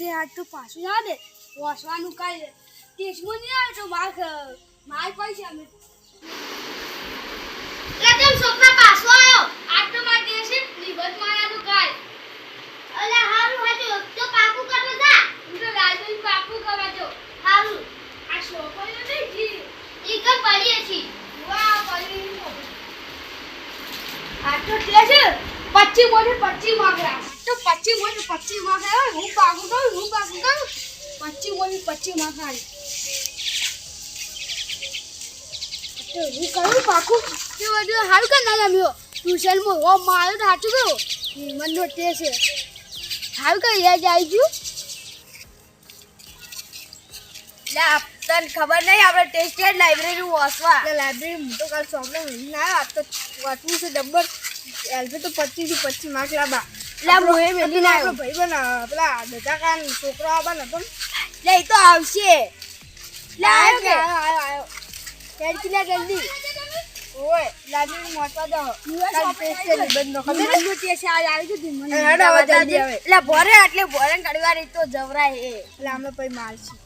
છે આજ તો પાછું ના દે વસવાનું કઈ ટેસ્ટમાં નહીં આવે તો માર માર પૈસા અમે કેમ છોકરા પાછો આવ્યો આજ તો માર તે છે નિર્મલ મારાનું કાય અલે હારું હાજો તો પાકું કરવા જા હું તો રાજુ બાપુ કરવા જો હારું આ છોકરીઓ નહીં જી ઈ કમ પડીએ છી વાહ પડી આ તો તે છે પચી મોટે પચી માગરા તો પચી મોટે પચી માગરા હું પાકું કરું હું પાકું કરું પચી મોટે પચી માગરા તો હું કરું પાકું? તે બધું હારું કે ના રમ્યો? ટ્યુશનમાં ઓ મારો તો સાચું ગયો મનનો તે છે. હારું કે યાદ આવી ગયું તને ખબર નહીં આપણે ટેસ્ટેડ લાઇબ્રેરી વાંચવા? એટલે લાઇબ્રેરી હું તો કાલ સોંપડે મહિને આ તો વાંચવું છે ડબ્બર. એલપે તો પચીસથી પચીસ માર્ક લાવવા લે મેલી ના આપણો ભાઈ બન પેલા દજા કાન છોકરો આવવાનો હતો ને. લે ઈ તો આવશે. જલ્દી ઓય લાઇબ્રેરી વાંચવા જાઓ કાલ ટેસ્ટ છે નિબંધનો ખબર છે? તે છે આજ આવી ગયું મને એ હેડો જલ્દી આવે એટલે ભરે એટલે ભરે કડવા ઘડી તો જવરાય એ. એટલે અમે પછી મારશું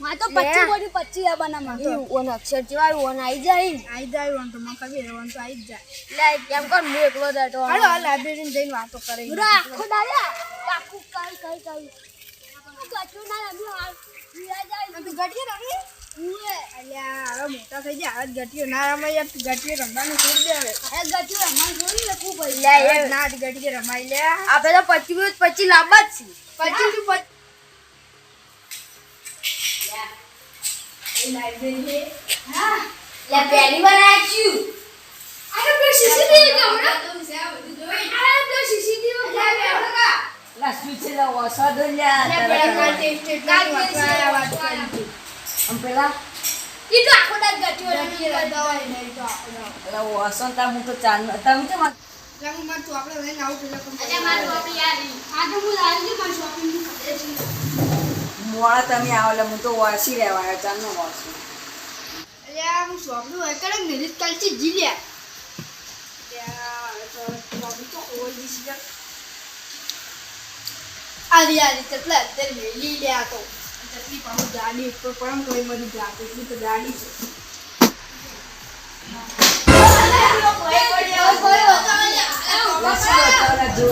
માં તો લે. પચી મોટી પચી આવવાના માં તો. ઓન અક્ષર જેવા ઓન આવી જાય. આઈ જાય ઓન તો મને ખબર છે, તો આઈ જાય. લે કેમ કર હું એકલો હતો હાલો આ લાઇબ્રેરી જઈને વાતો કરે. પૂરા આખો દાડા. પાકું કઈ કઈ કઈ. ગટુ ના રમ્યું હાલ પીવા જાય. તું ગટીએ રમી? અલ્યા હવે મોટા થઈ ગયા. હવે ના રમાય યાર તું રમવાનું છોડી દે હવે. એ ગચું રમવાનું થોડી લખવું ભાઈ. લે ના ગટીએ રમાય લે. આપણે તો પચી મિનિટ પછી લાંબા જ છીએ પછી તું પછી લે પહેલી વાર આચ્યું અરે પેલો સીસીટીવી કેમેરા અરે પેલો સીસીટીવી કેમેરા લા શું છે લા વસા દો લ્યા અરે તારા પેલા કાલ ટેસ્ટ કાલ વાંચવા વાત કરી આમ પેલા? ઈ તો આખો દાડ ગટીઓ રમી દવા નહીં તો પેલા વસો તા હું તો ચાંદ તમે કેમ આ- લંગમાં તું આપણે લઈને આવું પેલા અલે મારું આપણે યાર આ હું લાવી મારી શોપિંગની ખબર છે મોડા તમે આવો એટલે હું તો વાસી રહેવા આવ્યો નો વાસું અલ્યા હું શોપનું હોય કરે ને કાલથી જી લ્યા. તો શોપનું તો આરી આરી કેટલા અત્યારે મેલી લ્યા તો. ગાડી ઉપર પરમ કોઈ જાતો એટલી તો ગાડી છે.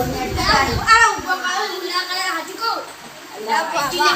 ને દ્વારા લા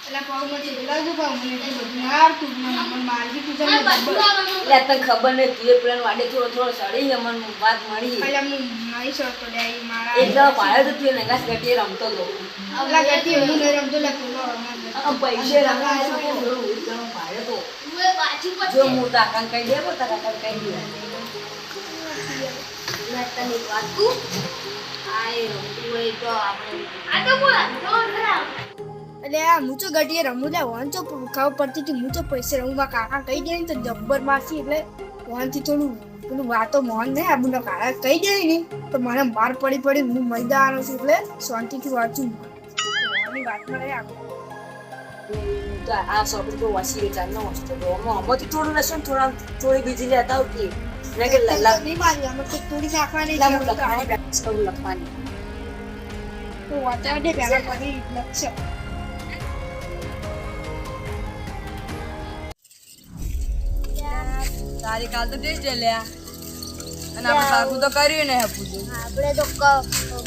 એટલે મને એટલું બધું ના મને મને મારજી તું તને ખબર નહીં તું પેલા વાડે થોડો થોડો સડી મને વાત મળી એટલે હું નહીં શકતો લે મારા એક દાડો તો તું નગાસ ગટીએ રમતો તો હું નહીં રમતો લે પૈસે પાડ્યો તો. જો હું તાકાન કહી દે પણ તારા કહી દે મેં તને એક વાત કહું? આ એ રમતું હોય તો આપણે એટલે આ મૂચો ગઢીએ રમું લે વન ખબર પડતી હતી મૂચો તો પૈસે રમું. મારા કાકા કહી દે ને તો જબ્બર મારથી એટલે વાંચી થોડું પેલું વાતો મોહન ને આબુના કાકા કહી દે ને તો મને માર પડી પડી હું મૈદાનો છું એટલે શાંતિથી વાંચું. મોહનની વાતમાં રહે આપણે તો આ સોપડી તો વાસી વેચાર ન વસ્તુ તો આમાં આમાંથી થોડું લેશો ને થોડા થોડી બીજી લેતા આવતી એટલે કે મારી. લખવાની લખવાની. તો વાંચવા દે પહેલા પછી લક્ષ્ય તારી કાલ તો ટેસ્ટ લ્યા. અને આપણે પાકું તો કર્યું ને પૂછું આપણે તો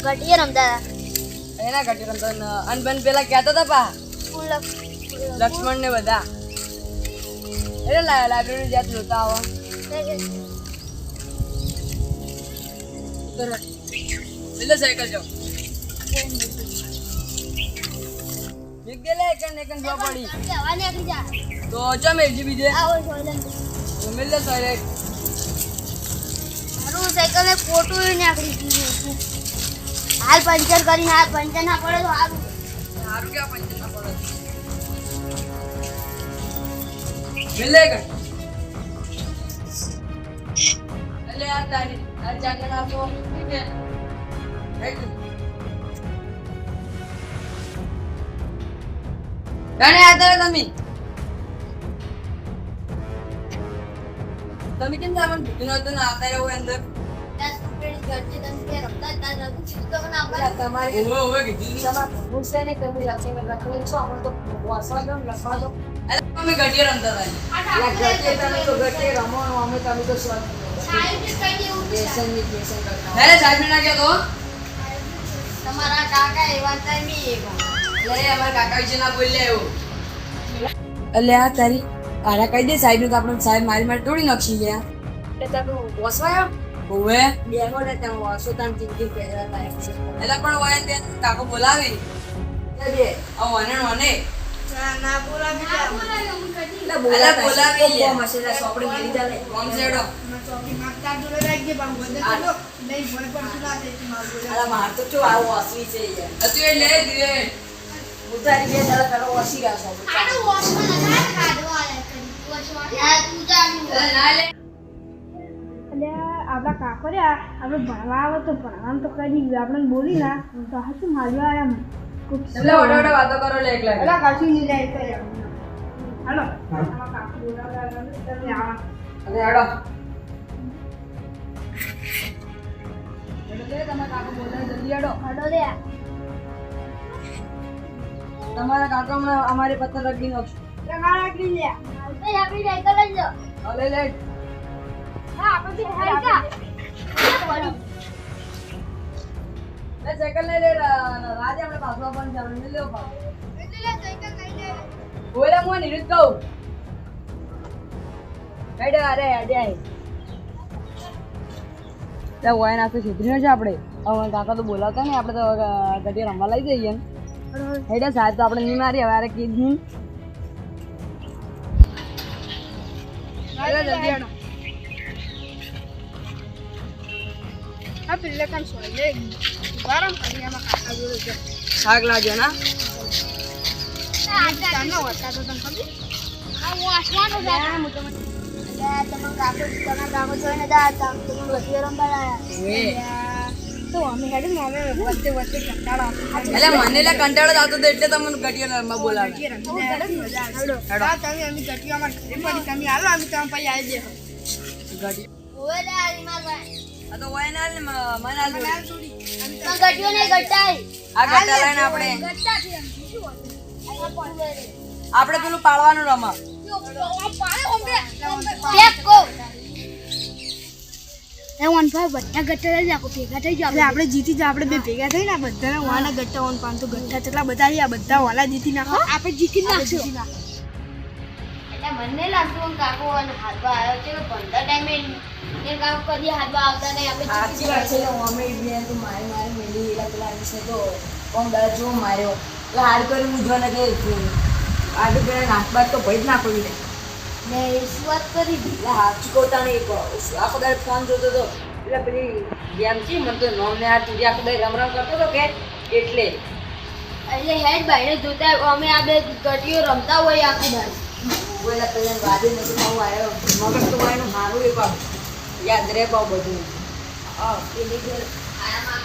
ઘટીએ રમતા એના ઘટી રમતો અનબન પેલા કહેતા હતા પા લક્ષ્મણ ને બધા. એટલે લાઇબ્રેરી જ્યાં જોતા આવો. એટલે સાયકલ જાઓ. એક ને એકન પડી. નીકળી તો ચમે બીજે આવો સાયકલ ને પોટું હાલ પંચર કરીને હાલ પંચર ના પડે તો હારું. હારું ક્યાં પંચર તમે. તમે કેમ તમને ભૂતું નતું ને આવતા રહો અંદર? તમારે કાકા એવા તમે અમારા કાકા વિશે ના બોલ્યા એવું. એટલે આ તારી આરા કહી દે સાહેબ તો આપણે સાહેબ મારી મારી તોડી નાખી ગયા. એટલે તમે વસવાયો હોવે. બેહો ને તમે વસો તમે જિંદગી પહેલા લાયક છે. એટલે પણ વાય તે કાકો બોલાવે. જજે આ વને વને ના બોલાવી એટલે બોલાવે બોલાવી. કોમ હશે એટલે સોપડી મેલી ચાલે. કોમ સેડો ચોકી માગતા જોડે રાખજે બાબુ બધે. ચલો નહીં ભણ પણ સુલા થાય તું મારું માર તો જો આવો અસલી છે યાર. હતું એ લે દે ઉતારી તારી બે દાડા વસી ગયા છો આનું વોશમાં લગાડ આપણા કાકો રહ્યા. આપણે ભણવા આવે તો ભણવાનું તો કરી દીધું આપણે બોલી ના. તો હાચું માર્યો આમ એટલે ઓડે ઓડે વાતો કરો લે એકલા. એટલે કશું નહીં જાય કરે હાલો. કાકો બોલાવવા તમે આવા. અરે હેડો એટલે તમે કાકો બોલાવે. જલ્દી હેડો હડો લે. તમારા કાકા હમણાં અમારી પત્તર રગી નાખશે એટલે ના રાખી આપણી સાયકલ લઈ લો હવે લે હા આપણે બી લે સાયકલ લઈ લે રા- આપણે પાછો પણ છે આપણે લેવો પાછો એટલે લે સાયકલ લઈ લે બોલે હું નિરુદ્ધ કહું હેડે અરે હેડે ત્યાં વાય નાસ્તો છેતરી છે આપણે કાકા તો બોલાવતા ને આપણે તો ગઢિયા રમવા લઈ જઈએ. હેડે સાહેબ તો આપણે નહીં મારી હવે અરે કીધ શાક લાગે ના? તમે કાકો તમે કાકો જોઈને દાદા તમે વધી લાયા તો અમે હેડે અમે વચ્ચે વચ્ચે કંટાળો એટલે મને લે કંટાળો જ આવતો હતો એટલે તમને ગઢિયા રમવા બોલાવે હા તમે અમે ગટીઓ અમાર ઘરે પડી તમે હાલો અમે તમે પછી આવી આ તો ના મને ગટ્યો આ લઈને આપણે. આપણે પેલું પાડવાનું રમા. વન ફાઈવ બધા ગટ્ટા લઈ આખો ભેગા થઈ એટલે આપણે. જીતી જાય આપણે બે ભેગા થઈને આ બધાના વાના ગટ્ટા ઓન પાંચસો ગટ્ટા કેટલા બધા આ બધા વાલા જીતી નાખો. આપણે જીતી નાખશું. એટલે મને લાગતું કાકો અને હાથવા આવ્યો છે પંદર ટાઈમે એ કાકો કદી હાથવા આવતા નહીં. આપણે સાચી વાત છે. અમે બેન તો મારી મારી મેલી એલા પેલા વિશે તો કોમ દાડા જો માર્યો. એટલે હાડ કરી મૂંઝવાના કે આડું પેલા નાખબાદ તો ભઈ જ નાખો ને શું શરૂઆત કરી દીધી? એટલે હાથ ચૂકવતા નહીં આખો દાડે ફોન જોતો હતો એટલે પેલી ગેમ છે મને તો નોમ ને આ તું આખું દાડો રમ રમ કરતો હતો કે એટલે. એટલે હેડ ભાઈને જોતા અમે આ બે ગટીઓ રમતા હોય આખું દાડ પેલા પેલા વાદે નથી બહુ આવ્યો. મગજ તો એનું મારું એ પાપ યાદ રહે પાવ બધું. હા પેલી જે આયા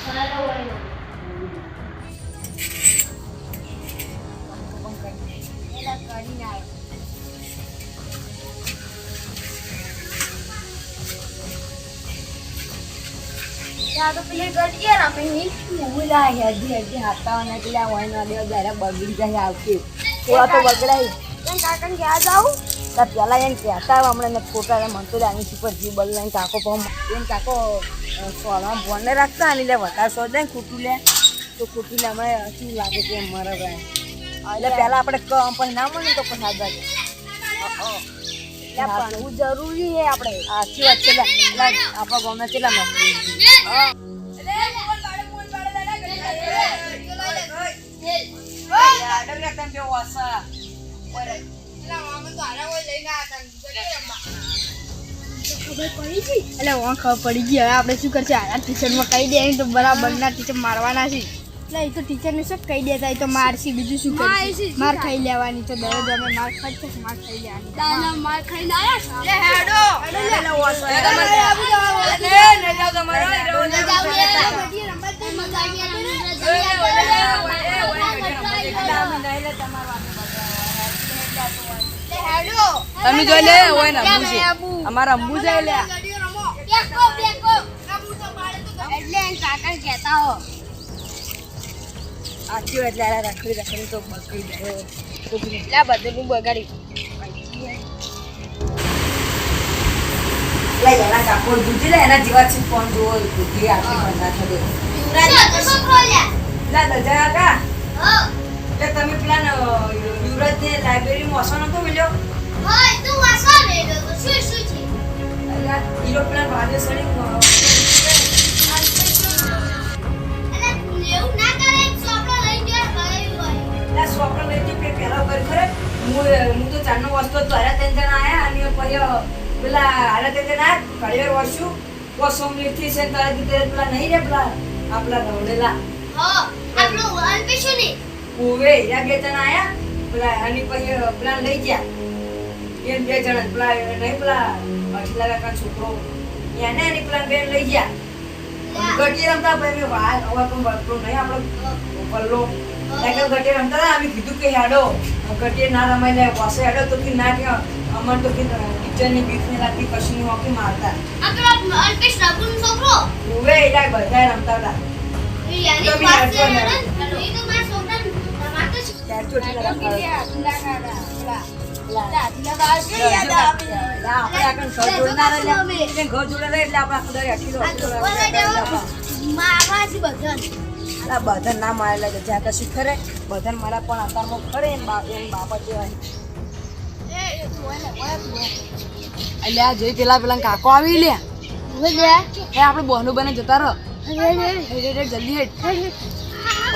ત્યાં તો પેલી ગટીએ રમે હી હું લા હેડી હેડી હાથા ને પેલા વાઈન વાળો જરા બગડી જાય આવતી. એવા તો બગડાય. કાકાને ક્યાં જાઉં તાર પહેલાં એને કહેતા આવ્યા હમણાં ને ખોટા મને તો આની સુપર જી બલ લઈને કાકો પમ એને કાકો સોમાં ભોને રાખતા અને લે વધારે સો દે ખોટું લે. તો ખોટું લે હમણાં શું લાગે કે મરે ભાઈ એટલે પહેલાં આપણે કમ પછી ના મળે તો પછી હાથ ભણવું જરૂરી હે આપણે સાચી વાત છે આપણા કેટલા નોકરી એટલે વાં ખબર પડી ગઈ હવે આપણે શું કરશે આ ટીચરમાં કહી દે તો બરાબર ના ટીચર મારવાના છે એટલે એ તો ટીચરને શું કહી દેતા તો મારસી બીજું શું કરશે માર ખાઈ લેવાની તો દરરોજ અમે માર ખાઈ છે માર ખાઈ લેવાની માર ખાઈને આવ્યા લે હેડો તમે જોઈ લે હોય ને અંબુ છે અમારા અંબુ છે લે બેકો બેકો એટલે કાકા કહેતા હો આખી વાત આ રાખડી રાખડી તો બગડી ગયો કોકની લે બધે હું બગાડી. એના કાકો દૂધી લે એના જેવા છે ફોન જોવો દૂધી આટલી બંધા. લા દજા કાકા. એટલે તમે પેલા ન- યુવરાજ ને લાઇબ્રેરીમાં વાસણ નતો મળ્યો હોય તું વાસો મેળ્યો તો. શું શું છે? અલ્યા, હીરો પેલા રાજેશ્વરી ગયું હોય લઈ જઈ પેલા પહેલા ઉપર ખરે. હું તો ચારનો વસ્તો તો હારા ત્રણ જણા આયા અને પછી પેલા હારા ત્રણ જણા આયા ઘડીવાર વર્ષું વસોમ લીધી છે તારા કીધે પેલા નહીં રે પેલા આપલા હો આપણું અલ્પેશું ને. ઓવે યા બે જણા આયા પેલા અને પછી પેલા લઈ ગયા. એમ બે જણા પેલા નહીં પેલા અઠલા કાકા છોકરો. એને અને પેલા બેન લઈ ગયા. ગટી રમતા ભાઈ મેં હવે તો વળતો નહીં આપણો પલ્લો. સાયકલ ગટી રમતા હતા અમે કીધું કે હેડો. ગટી ના રમાઈ લે પાસે હેડો તો કે ના કે અમર તો કે કિચનની બીક ને લાગતી કશું ની હોકી મારતા. અલ્પેશ છોકરો? ઓવે એટલે બધા રમતા હતા. યાની પાસે. એ તો મારા રમાતો ચોટી લગાવતા ઘર જોડે એટલે આપણે આખું દાડો અઠી દો, અઠી દો, અલા બધા ના મારેલા છે. જ્યાં કશું ખરે બધા મારા પણ આકારમાં ખરે એમ બાપ એમ બાપા જેવા એટલે આ જોઈ પેલા પેલા કાકો આવી લે એ આપણે બોનું બને જતા રહો. જલ્દી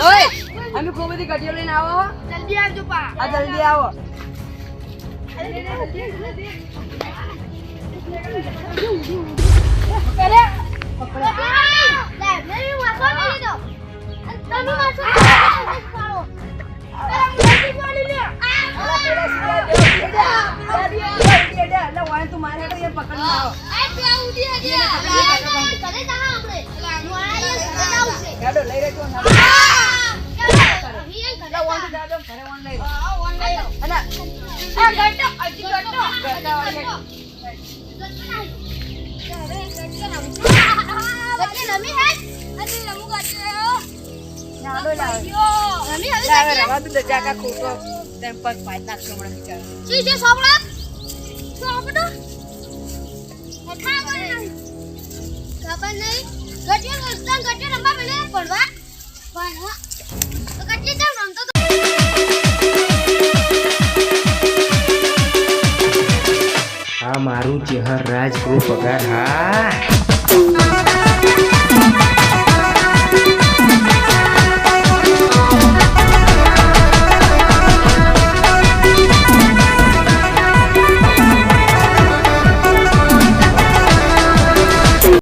ઓય અમે ખૂબ બધી ગટીઓ લઈને આવો જલ્દી આવજો પા. આ જલ્દી આવો. લાઇબ્રેરી લાવે લાવે રવા તું દજા કા ખોટો તેમ પગ પાઈ નાખશો હમણાં બિચારા ખબર નહીં. ગટિયો રસ્તા ગટિયો રમવા મળે? પડવા ભણવા. તો ગટિયો ચાલ રમતો તો. આ મારું ચહેર રાજ ગ્રુપ પગાર. હા.